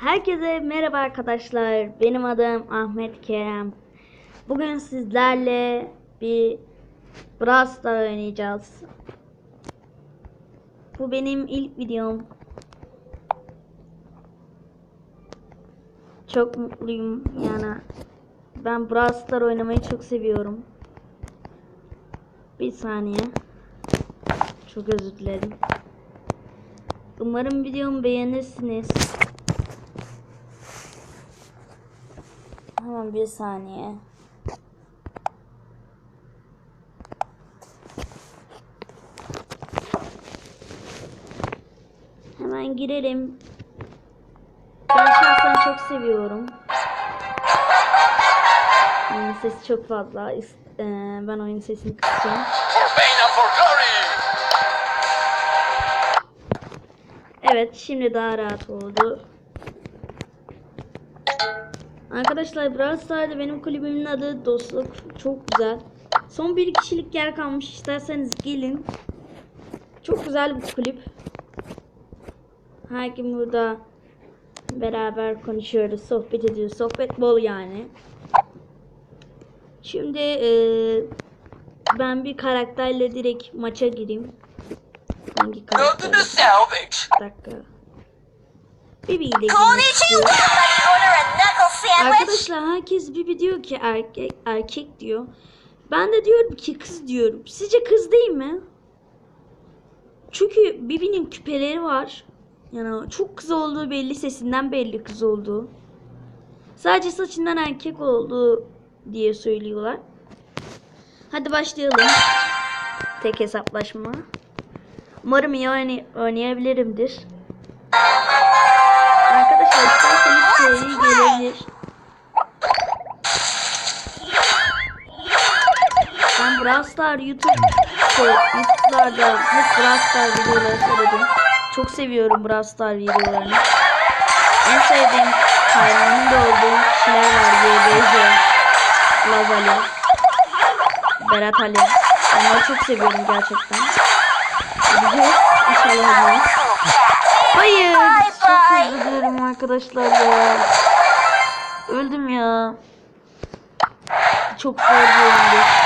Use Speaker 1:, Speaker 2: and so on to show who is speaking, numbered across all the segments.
Speaker 1: Herkese merhaba arkadaşlar. Benim adım Ahmet Kerem. Bugün sizlerle bir Brawl Stars oynayacağız. Bu benim ilk videom. Çok mutluyum yani. Ben Brawl Stars oynamayı çok seviyorum. Bir saniye. Çok özür dilerim. Umarım videomu beğenirsiniz. Hemen bir saniye. Hemen girelim. Ben şahsen çok seviyorum. Oyun sesi çok fazla. Eee, ben oyun sesini kısacağım. Evet şimdi daha rahat oldu. Arkadaşlar Brawl Stars'da benim kulübümün adı Dostluk. Çok güzel. Son bir kişilik yer kalmış. İsterseniz gelin. Çok güzel bir kulüp. Her gün burada beraber konuşuyoruz, sohbet ediyoruz. Sohbet bol yani. Şimdi eee, ben bir karakterle direkt maça gireyim. Hangi karakter?
Speaker 2: Go to the salvage!
Speaker 1: Bir dakika. Girmek
Speaker 3: Konnichiwa!
Speaker 1: istiyorum. Arkadaşlar herkes Bibi diyor ki erkek erkek diyor. Ben de diyorum ki kız diyorum. Sizce kız değil mi? Çünkü Bibi'nin küpeleri var. Yani çok kız olduğu belli sesinden belli kız olduğu. Sadece saçından erkek olduğu diye söylüyorlar. Hadi başlayalım. Tek hesaplaşma. Umarım iyi oynay- oynayabilirimdir. Stars YouTube şey, YouTube'larda hep Brawl videoları söyledim. Çok seviyorum Brawl Stars videolarını. En sevdiğim hayranım da olduğum kişiler var. YBC, Lazali, Berat Ali. Onları çok seviyorum gerçekten. Göreceğiz. İnşallah hadi. Hayır. Çok özür arkadaşlar ya. Öldüm ya. Çok zor bir oyundu.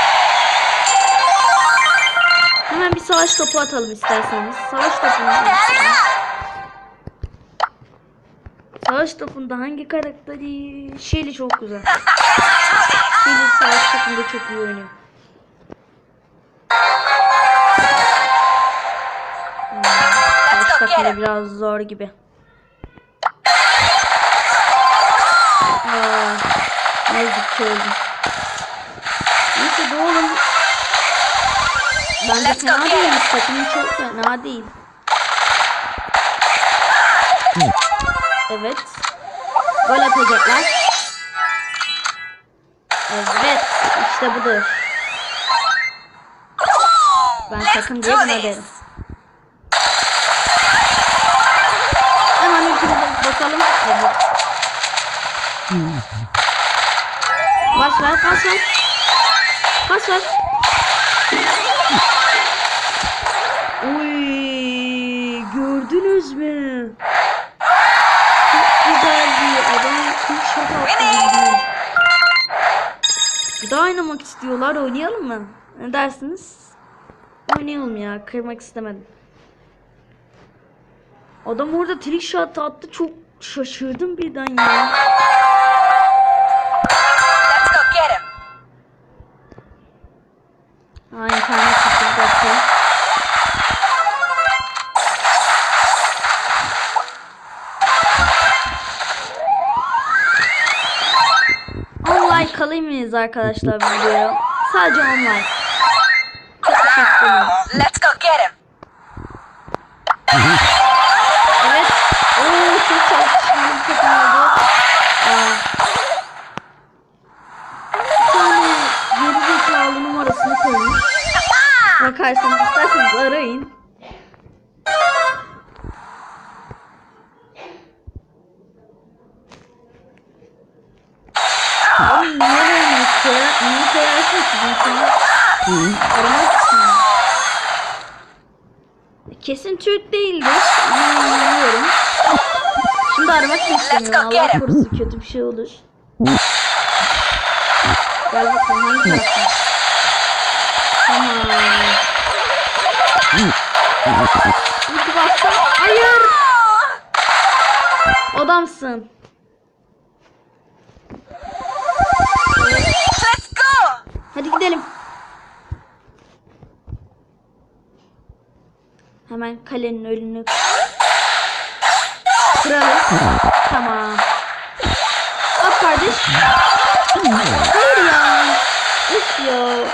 Speaker 1: Savaş topu atalım isterseniz. Savaş topunu atalım. Savaş topunda hangi karakteri? Shelly çok güzel. Shelly savaş topunda çok iyi oynuyor. Hmm, Savaş topunda biraz zor gibi. Aa, ne yazık ki öldüm. Neyse doğalım. Bence fena değilmiş. Takımım çok fena değil. Evet. Gol atacaklar. Evet. işte budur. Ben takım diye buna derim. Hemen ülkemize bakalım. Evet. Bas ver, bas ver. Bas ver. Oynamak istiyorlar. Oynayalım mı? Ne dersiniz? Oynayalım ya. Kırmak istemedim. Adam orada trick shot attı. Çok şaşırdım birden ya. Mıyız arkadaşlar videoya? Sadece. Çok istemiyorum.
Speaker 3: Let's go get him.
Speaker 1: Evet. Oo çok. Bir tane geri zekalı numarasını koymuş. Bakarsanız isterseniz arayın. Oğlum niye vermiş ya? Niye koyarsın ki insanı? Aramak için. Kesin Türk değildir. İnanıyorum. Şimdi da istemiyorum. Allah korusun kötü bir şey olur. Gel bakalım hangi taraftan? Tamam. Hayır. Adamsın. Hemen kalenin önünü kıralım. Tamam. At kardeş. Hayır ya. Üf ya.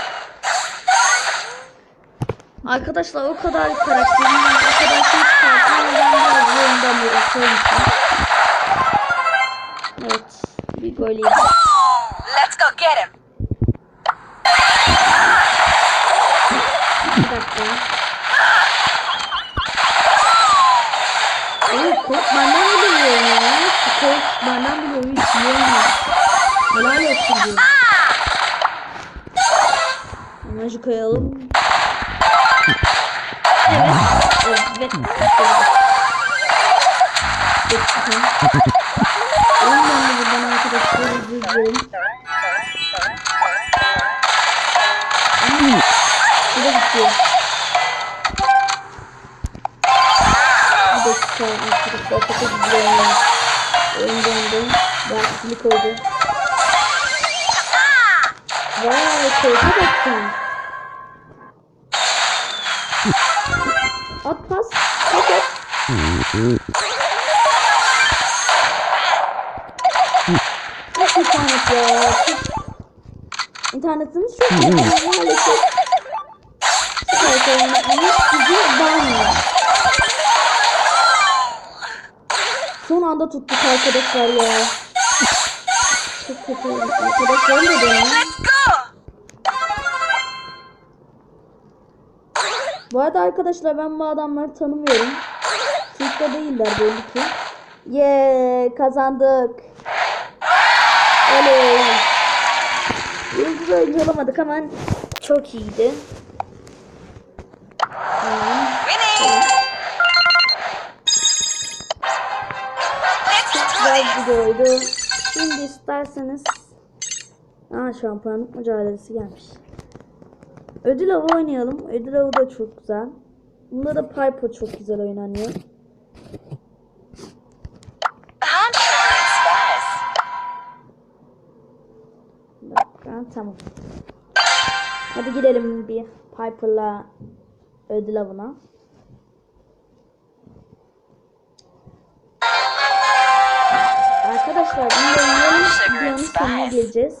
Speaker 1: Arkadaşlar o kadar karakterim. O kadar şey çıkarttım. Ben biraz bu oyundan bir okuyorum. Evet. Bir gol yedim.
Speaker 3: Let's go get him!
Speaker 1: Bir dakika. Evet, kurt benden mi biliyor ya? Kurt benden biliyor. Hiç yiyemiyor. Helal olsun diyor. Amacı koyalım. Evet. Evet. Evet. Geçtim. Ondan da buradan arkadaşlar özür dilerim. Bu da bitiyor. Arkadaşlar çok özür dilerim. Oyun döndü. Derslik oldu. Vay keyfe baksın. At pas. At at. Nasıl internet ya? İnternetimiz çok iyi. Maalesef. Süper Son anda tuttuk arkadaşlar ya. Çok kötü. Arkadaşlarım da
Speaker 3: go!
Speaker 1: Bu arada arkadaşlar ben bu adamları tanımıyorum. Türk'te değiller belli ki. Yeee kazandık. Oley. Yıldız oyuncu olamadık ama çok iyiydi.
Speaker 3: Winning!
Speaker 1: Videoydu. Şimdi isterseniz Aa şampiyonluk mücadelesi gelmiş. Ödül avı oynayalım. Ödül avı da çok güzel. Bunda da Piper çok güzel oynanıyor. Tamam. Hadi gidelim bir Piper'la ödül avına. Arkadaşlar oynayalım. Videonun sonuna geleceğiz.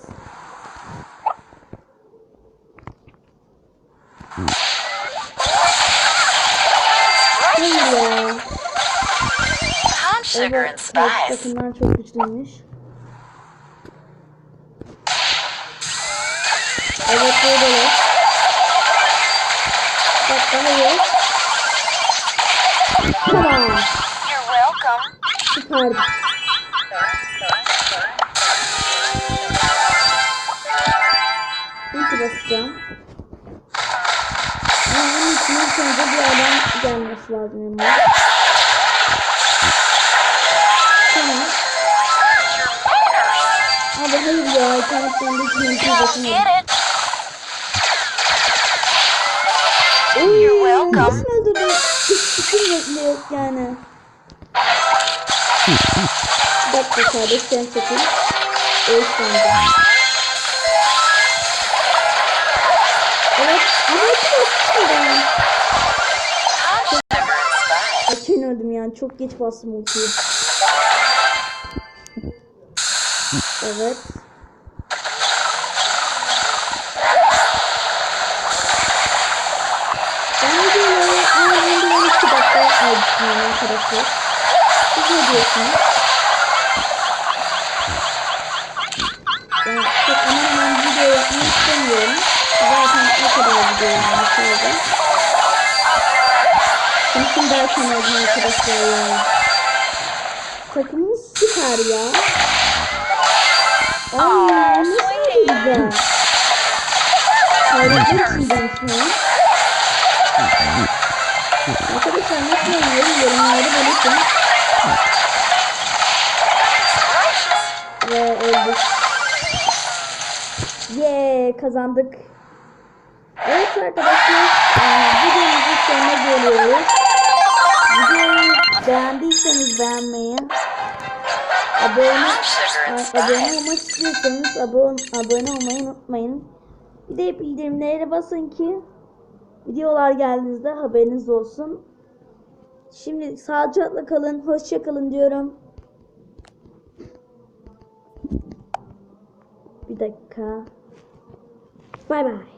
Speaker 1: Evet, takımlar çok güçlüymüş. Evet buradalar. Bak hayır. Tamam. Süperdi. Gelmesi lazım yanıma. Tamam. Abi hayır ya. Hiç mümkün
Speaker 3: it!
Speaker 1: Oy. Nasıl öldürdün? Hiç fikrim bile yok yani. Bir dakika kardeş sen çekil. Evet sende. Evet. Ama hiç basmışım Çok geç bastım ultiyi. Evet. Ben ayarında 12 dakika ayırtıyorum arkadaşlar. Siz ne diyorsunuz? Yani çok aman aman video yapmak istemiyorum. Zaten ne kadar video yapmak lazım. Derken öldüm arkadaşlar ya. Takımımız süper ya. Aa, nasıl güzel. Hayretler içindeyim şu an. Arkadaşlar nasıl oynuyorum yorumlarda belirtin. aldık. Yeee kazandık. Evet arkadaşlar videomuzun sonuna geliyoruz. Videoyu beğendiyseniz beğenmeyi, abone, abone olmak istiyorsanız abone, abone olmayı unutmayın. Bir de bildirimlere basın ki videolar geldiğinizde haberiniz olsun. Şimdi sağlıcakla kalın, hoşça kalın diyorum. Bir dakika. Bay bay.